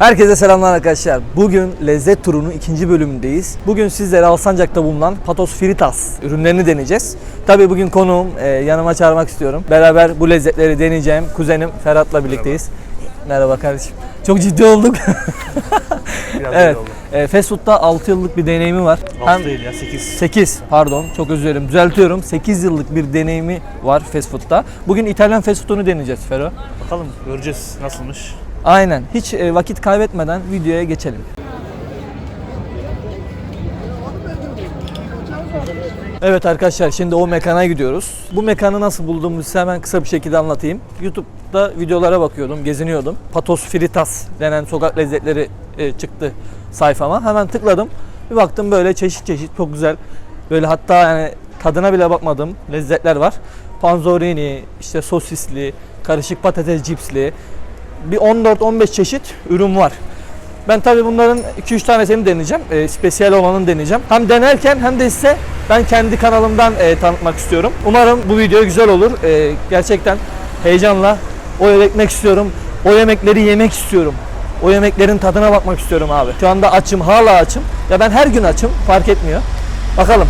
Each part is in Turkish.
Herkese selamlar arkadaşlar. Bugün lezzet turunun ikinci bölümündeyiz. Bugün sizlere Alsancak'ta bulunan Patos Fritas ürünlerini deneyeceğiz. Tabii bugün konuğum e, yanıma çağırmak istiyorum. Beraber bu lezzetleri deneyeceğim. Kuzenim Ferhat'la birlikteyiz. Merhaba, kardeşim. Çok ciddi olduk. Biraz evet. oldu. E, fast food'da 6 yıllık bir deneyimi var. Altı değil ya 8. 8 pardon çok özür dilerim düzeltiyorum 8 yıllık bir deneyimi var fast food'da. Bugün İtalyan fast food'unu deneyeceğiz Fero. Bakalım göreceğiz nasılmış. Aynen hiç e, vakit kaybetmeden videoya geçelim. Evet arkadaşlar şimdi o mekana gidiyoruz. Bu mekanı nasıl bulduğumu size hemen kısa bir şekilde anlatayım. YouTube'da videolara bakıyordum, geziniyordum. Patos Fritas denen sokak lezzetleri e, çıktı sayfama. Hemen tıkladım. Bir baktım böyle çeşit çeşit çok güzel. Böyle hatta yani tadına bile bakmadığım lezzetler var. Panzorini, işte sosisli, karışık patates cipsli. Bir 14-15 çeşit ürün var. Ben tabii bunların 2-3 tanesini deneyeceğim. E, spesiyel olanını deneyeceğim. Hem denerken hem de size ben kendi kanalımdan e, tanıtmak istiyorum. Umarım bu video güzel olur. E, gerçekten heyecanla o ekmek istiyorum. O yemekleri yemek istiyorum. O yemeklerin tadına bakmak istiyorum abi. Şu anda açım, hala açım. Ya ben her gün açım, fark etmiyor. Bakalım.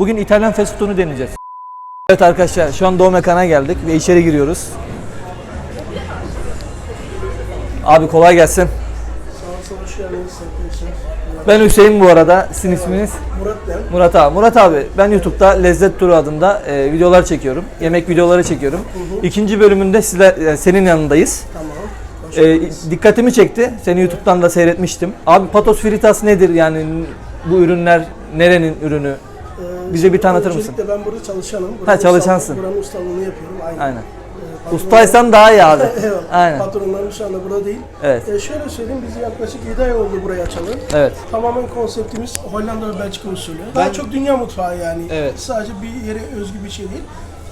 Bugün İtalyan fast food'unu deneyeceğiz. Evet arkadaşlar şu an Doğu Mekan'a geldik ve içeri giriyoruz. Abi kolay gelsin. Ben Hüseyin bu arada. Sizin isminiz? Murat ben. Murat abi. Murat abi ben YouTube'da Lezzet Turu adında e, videolar çekiyorum. Yemek videoları çekiyorum. İkinci bölümünde sizler, yani senin yanındayız. Tamam. Hoş E, geldiniz. dikkatimi çekti. Seni YouTube'dan da seyretmiştim. Abi patos fritas nedir yani bu ürünler nerenin ürünü? Bize bir tanıtır mısın? Öncelikle ben burada çalışanım. Ha, Buranın çalışansın. Buranın ustalığını yapıyorum. Aynen. Aynen. Ee, patron- Ustaysan daha iyi abi. Eyvallah. Aynen. Patronlarım şu anda burada değil. Evet. Ee, şöyle söyleyeyim, biz yaklaşık 7 ay oldu buraya açalı. Evet. Tamamen konseptimiz Hollanda ve Belçika usulü. Daha çok dünya mutfağı yani. Evet. Sadece bir yere özgü bir şey değil.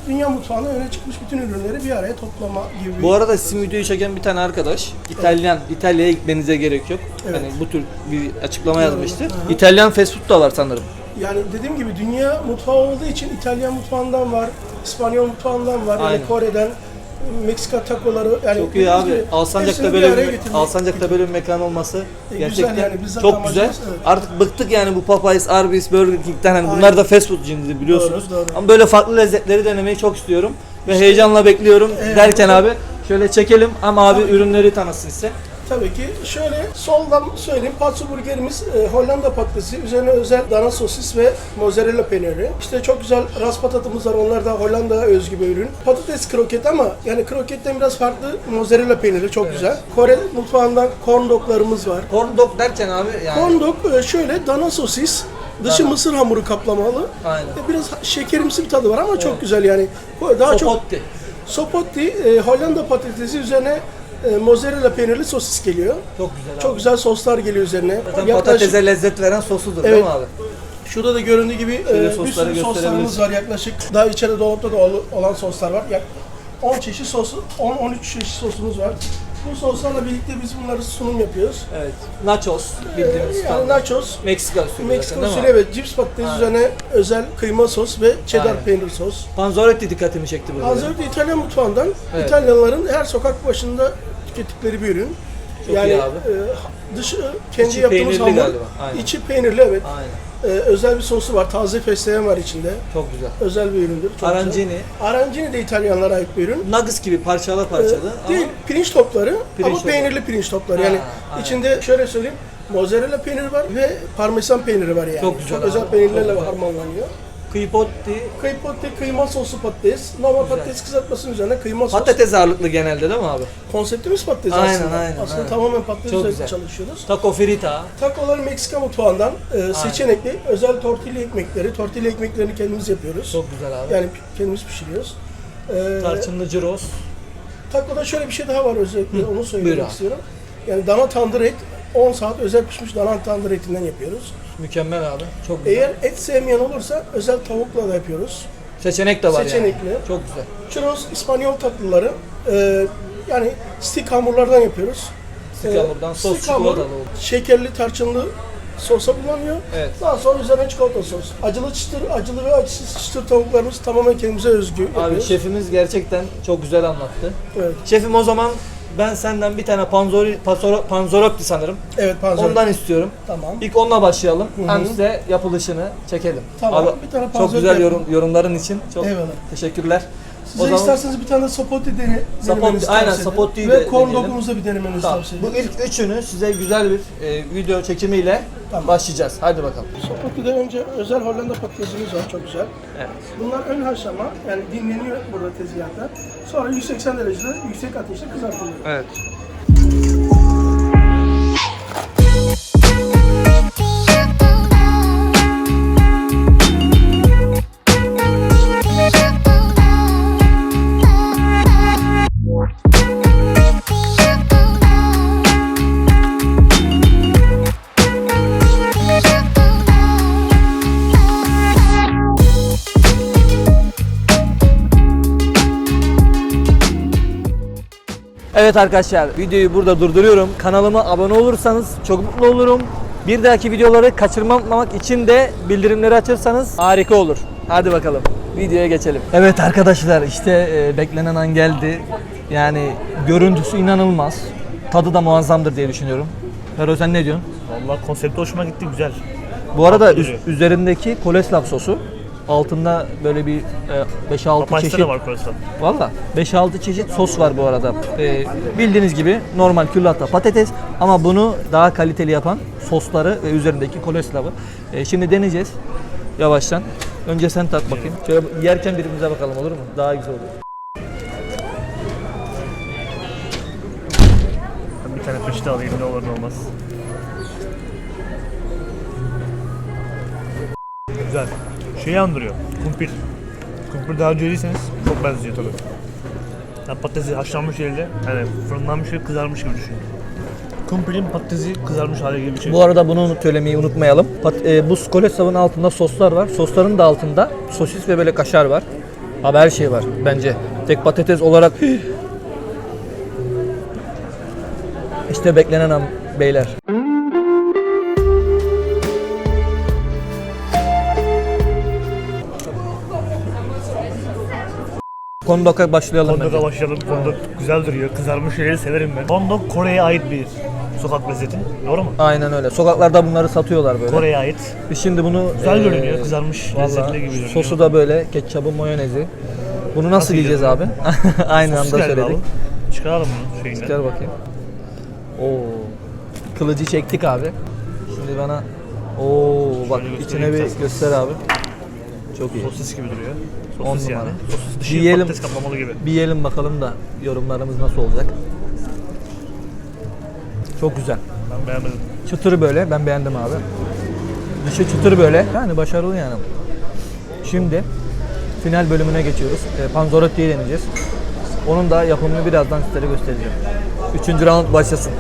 Dünya mutfağında öne çıkmış bütün ürünleri bir araya toplama gibi Bu arada sizin videoyu çeken bir tane arkadaş İtalyan, İtalya'ya gitmenize gerek yok. Evet. Hani bu tür bir açıklama yazmıştı. Hı. İtalyan fast food da var sanırım. Yani dediğim gibi dünya mutfağı olduğu için İtalyan mutfağından var, İspanyol mutfağından var, Aynen. yani Kore'den, Meksika takoları yani Çok iyi abi. Alsancak'ta böyle bir bir. Alsancak'ta böyle bir mekan olması E, gerçekten güzel yani, çok amacımız, güzel. evet. Artık bıktık yani bu Popeyes, Arby's, Burger King'den hani bunlar da fast food cinsi biliyorsunuz. Doğru, doğru. Ama böyle farklı lezzetleri denemeyi çok istiyorum ve heyecanla bekliyorum Evet. derken abi şöyle çekelim ama abi ürünleri tanısın size. Tabii ki şöyle soldan söyleyeyim patso burgerimiz e, Hollanda patatesi, üzerine özel dana sosis ve mozzarella peyniri. İşte çok güzel ras patatımız var, onlar da Hollanda'ya özgü bir ürün. Patates kroket ama yani kroketten biraz farklı mozzarella peyniri çok güzel. Kore mutfağından corn doglarımız var. Corn dog derken abi yani Corn dog e, şöyle dana sosis, dışı Dana. mısır hamuru kaplamalı. Aynen. E, Biraz şekerimsi bir tadı var ama çok güzel yani. Daha çok Sopotti. sopotti, e, Hollanda patatesi üzerine e, mozzarella peynirli sosis geliyor. Çok güzel abi. Çok güzel soslar geliyor üzerine. Zaten Yaklaşık- patatese lezzet veren sosudur değil Evet. mi abi? Şurada da göründüğü gibi Şöyle e, bir sosları sürü soslarımız var yaklaşık. Daha içeride dolapta da ol- olan soslar var. Yak 10 çeşit sosu, 10-13 çeşit sosumuz var. Bu soslarla birlikte biz bunları sunum yapıyoruz. Evet. Nachos bildiğimiz Yani standart. nachos, Meksika usulü Meksika usulü evet cips patates üzerine özel kıyma sos ve cheddar Aynen. peynir sos. Panzoretti dikkatimi çekti burada. Bir İtalyan mutfağından Evet. İtalyanların her sokak başında tükettikleri bir ürün. Çok yani iyi abi. e, dışı kendi İçi yaptığımız hamur, galiba, aynen. içi peynirli evet. Aynen. E, özel bir sosu var, taze fesleğen var içinde. Çok güzel. Özel bir üründür. Çok Arancini. güzel. Arancini de İtalyanlara ait bir ürün. Nuggets gibi parçalı E, parçalı ama değil, pirinç topları Pirinç ama topları. peynirli pirinç topları. Ha, Yani aynen. içinde şöyle söyleyeyim, mozzarella peyniri var ve parmesan peyniri var yani. Çok güzel abi, özel çok peynirlerle harmanlanıyor. Kıypotti. Kıypotte kıyma soslu patates. Normal patates kızartmasının üzerine kıyma sos. Patates ağırlıklı genelde değil mi abi? Konseptimiz patates Aynen, aslında. aynen, aslında aynen. tamamen patates Çok üzerine güzel. çalışıyoruz. Taco frita. Takolar Meksika mutfağından e, seçenekli özel tortilla ekmekleri. Tortilla ekmeklerini kendimiz yapıyoruz. Çok güzel abi. Yani kendimiz pişiriyoruz. E, Tarçınlı gyros. takoda şöyle bir şey daha var özellikle onu buyur söylemek istiyorum. Yani dana tandır et 10 saat özel pişmiş dana tandır etinden yapıyoruz. Mükemmel abi. Çok güzel. Eğer et sevmeyen olursa özel tavukla da yapıyoruz. Seçenek de var Seçenekli. yani. Çok güzel. Churros İspanyol tatlıları e, yani stick hamurlardan yapıyoruz. Stick Ee, hamurdan sos hamur, çikolatalı oldu. Şekerli, tarçınlı sosa bulanıyor. Evet. Daha sonra üzerine çikolata sos. Acılı çıtır, acılı ve acısız çıtır tavuklarımız tamamen kendimize özgü. Abi yapıyoruz. şefimiz gerçekten çok güzel anlattı. Evet, Şefim o zaman ben senden bir tane panzori, pasoro, panzorotti sanırım. evet panzer. Ondan istiyorum. Tamam. İlk onunla başlayalım. Hı hı. Hem size yapılışını çekelim. Tamam, Abi, bir tane çok panzor güzel yorum, yorumların için çok Eyvallah. teşekkürler. Size isterseniz bir tane de sapotti dene, denemenizi aynen, sapottiyi Ve de corn dog'umuzu bir denemenizi Tamam. tavsiye Bu ilk üçünü size güzel bir e, video çekimiyle Tamam. başlayacağız. Hadi bakalım. Sapotti'de önce özel Hollanda patatesimiz var, çok güzel. Evet. Bunlar ön haşlama, yani dinleniyor burada tezgahta. Sonra 180 derecede yüksek ateşte kızartılıyor. Evet. Evet arkadaşlar videoyu burada durduruyorum. Kanalıma abone olursanız çok mutlu olurum. Bir dahaki videoları kaçırmamak için de bildirimleri açırsanız harika olur. Hadi bakalım videoya geçelim. Evet arkadaşlar işte e, beklenen an geldi. Yani görüntüsü inanılmaz. Tadı da muazzamdır diye düşünüyorum. Fero sen ne diyorsun? Vallahi konsepti hoşuma gitti güzel. Bu arada üz- üzerindeki koleslav sosu. Altında böyle bir e, 5-6 Papaçta çeşit da var kolesterol. Valla 5-6 çeşit sos var bu arada. Ee, bildiğiniz gibi normal küllata patates ama bunu daha kaliteli yapan sosları ve üzerindeki koleslavı. Ee, şimdi deneyeceğiz yavaştan. Önce sen tat bakayım. Şöyle yerken birbirimize bakalım olur mu? Daha güzel olur. Ben bir tane peçete alayım ne olur ne olmaz. Güzel. Şeyi andırıyor. Kumpir. Kumpir daha önce yediyseniz çok benziyor tabii. Yani patatesi haşlanmış yerinde, yani fırınlanmış ve kızarmış gibi düşünün. Kumpirin patatesi kızarmış hali gibi şey. Bu arada bunu söylemeyi unutmayalım. Pat- e, bu koleslavın altında soslar var. Sosların da altında sosis ve böyle kaşar var. Abi her şey var bence. Tek patates olarak işte beklenen beyler. Kondok'a başlayalım Fondok'a bence. başlayalım. Fondok güzel duruyor. Kızarmış şeyleri severim ben. Fondok Kore'ye ait bir sokak lezzeti. Doğru mu? Aynen öyle. Sokaklarda bunları satıyorlar böyle. Kore'ye ait. Biz şimdi bunu Güzel görünüyor. Kızarmış lezzetli gibi görünüyor. sosu da böyle ketçabı, mayonezi. Bunu nasıl, Nasıl yiyeceğiz abi? Aynı Sosis anda söyledik. bu. Çıkaralım bunu şeyinden. Gel bakayım. Oo. Kılıcı çektik abi. Şimdi bana Oo bak içine bir göster abi. Çok iyi. Sosis gibi duruyor. Sosis yani. Sosis dışı Yiyelim. patates kaplamalı gibi. Bir yiyelim bakalım da yorumlarımız nasıl olacak. Çok güzel. Ben beğenmedim. Çıtır böyle. Ben beğendim abi. Dışı çıtır böyle. Yani başarılı yani. Şimdi final bölümüne geçiyoruz. E, Panzerotti'yi deneyeceğiz. Onun da yapımını birazdan sizlere göstereceğim. Üçüncü round başlasın.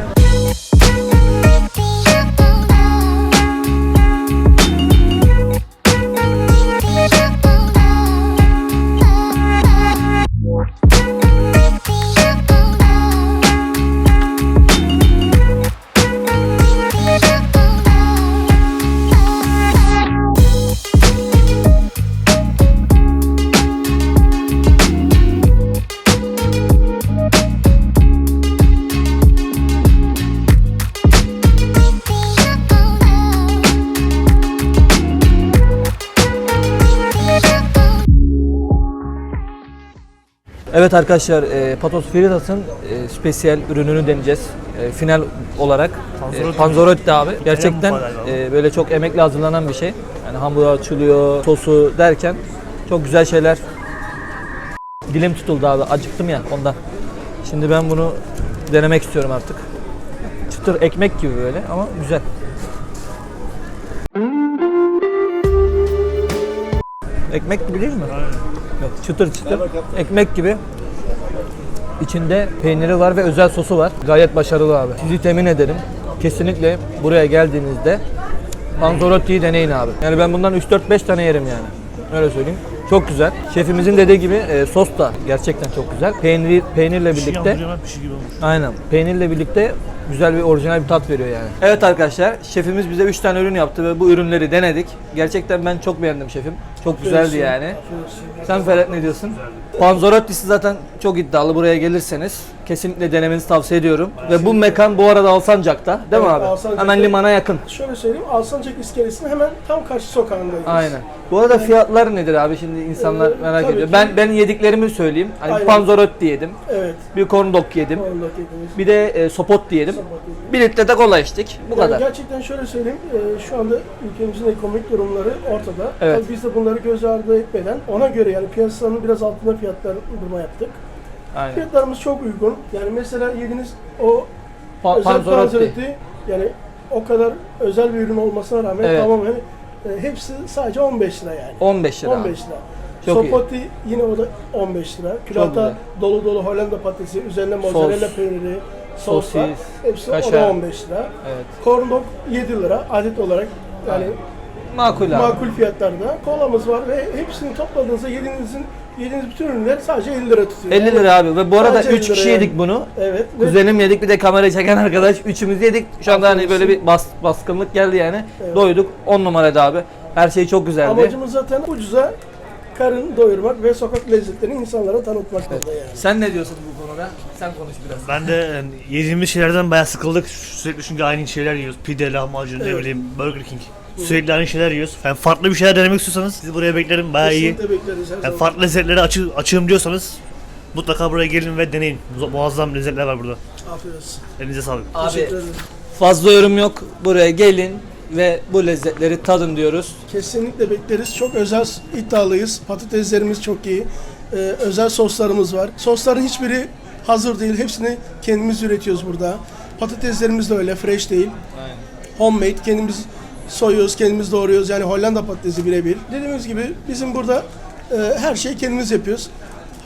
Evet arkadaşlar, e, Patos Fritas'ın e, spesiyel ürününü deneyeceğiz. E, final olarak Panzerotti. e, abi. Gerçekten e, böyle çok emekle hazırlanan bir şey. Yani hamuru açılıyor, sosu derken çok güzel şeyler. Dilim tutuldu abi, acıktım ya ondan. Şimdi ben bunu denemek istiyorum artık. Çıtır ekmek gibi böyle ama güzel. Ekmek gibi değil mi? Aynen. Yok, çıtır çıtır. Ekmek gibi. İçinde peyniri var ve özel sosu var. Gayet başarılı abi. Sizi temin ederim. Kesinlikle buraya geldiğinizde Panzerotti'yi deneyin abi. Yani ben bundan 3-4-5 tane yerim yani. Öyle söyleyeyim. Çok güzel. Şefimizin dediği gibi e, sos da gerçekten çok güzel. Peynir peynirle şey birlikte ben pişi gibi olmuş. Aynen. Peynirle birlikte güzel bir orijinal bir tat veriyor yani. Evet arkadaşlar, şefimiz bize 3 tane ürün yaptı ve bu ürünleri denedik. Gerçekten ben çok beğendim şefim. Çok güzeldi yani. Sen Ferhat ne diyorsun? Panzerotti'si zaten çok iddialı. Buraya gelirseniz kesinlikle denemenizi tavsiye ediyorum. Ve bu mekan bu arada Alsancak'ta, değil mi Evet, abi? Alsancak'ta. Hemen limana yakın. Şöyle söyleyeyim, Alsancak iskelesinin hemen tam karşı sokağındayız. Aynen. Bu arada fiyatlar nedir abi? Şimdi insanlar Ee, merak tabii ediyor. ki. Ben ben yediklerimi söyleyeyim. Hani Aynen. panzerotti yedim. Evet. Bir corn dog yedim. Orada dediğimiz. Bir de e, sopot yedim. Bir litre de kola içtik. Bu Yani kadar. gerçekten şöyle söyleyeyim, e, şu anda ülkemizin ekonomik durumları ortada. Evet. Tabii biz de bunları göz ardı etmeden ona göre yani piyasanın biraz altında fiyatlandırma yaptık. Aynen. Fiyatlarımız çok uygun. Yani mesela yediğiniz o Pa- özel Panzerotti. yani o kadar özel bir ürün olmasına rağmen Evet. tamamen e, hepsi sadece 15 lira yani. 15 lira. 15 lira. Çok iyi. Sopoti yine o da 15 lira. Külahta dolu dolu Hollanda patatesi, üzerine mozzarella peyniri, soslar. sosis, Hepsi o kaşar. da 15 lira. Evet. Corn dog 7 lira adet olarak yani Makul abi. makul fiyatlarda. Kolamız var ve hepsini topladığınızda yediğinizin yediğiniz bütün ürünler sadece 50 lira tutuyor. 50 lira abi ve bu arada Sadece 3 50 kişi lira yedik yani. bunu. Evet. ve Kuzenim yedik bir de kamerayı çeken arkadaş üçümüz yedik. Şu anda hani böyle bir bas, baskınlık geldi yani. Evet. Doyduk. 10 numaraydı abi. Her şey çok güzeldi. Amacımız zaten ucuza karın doyurmak ve sokak lezzetlerini insanlara tanıtmak burada yani. Sen ne diyorsun bu konuda? Sen konuş biraz. Ben de yani yediğimiz şeylerden bayağı sıkıldık. Sürekli çünkü aynı şeyler yiyoruz. Pide, lahmacun, ne Evet. bileyim Burger King. Sürekli aynı şeyler yiyoruz. Yani farklı bir şeyler denemek istiyorsanız sizi buraya beklerim. Bayağı iyi. Kesinlikle bekleriz her Yani zaman. farklı lezzetlere açı, açığım diyorsanız mutlaka buraya gelin ve deneyin. Mu- Muazzam lezzetler var burada. Afiyet olsun. Elinize sağlık. Abi Teşekkür ederim. fazla yorum yok. Buraya gelin ve bu lezzetleri tadın diyoruz. Kesinlikle bekleriz. Çok özel iddialıyız. Patateslerimiz çok iyi. Ee, özel soslarımız var. Sosların hiçbiri hazır değil. Hepsini kendimiz üretiyoruz burada. Patateslerimiz de öyle. Fresh değil. Homemade. Kendimiz soyuyoruz, kendimiz doğruyoruz. Yani Hollanda patatesi birebir. Dediğimiz gibi bizim burada e, her şeyi kendimiz yapıyoruz.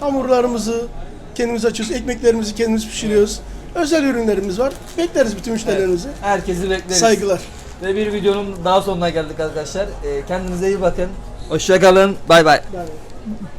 Hamurlarımızı kendimiz açıyoruz. Ekmeklerimizi kendimiz pişiriyoruz. Özel ürünlerimiz var. Bekleriz bütün müşterilerimizi. Herkesi bekleriz. Saygılar. Ve bir videonun daha sonuna geldik arkadaşlar. Ee, kendinize iyi bakın. Hoşçakalın. Bay bay.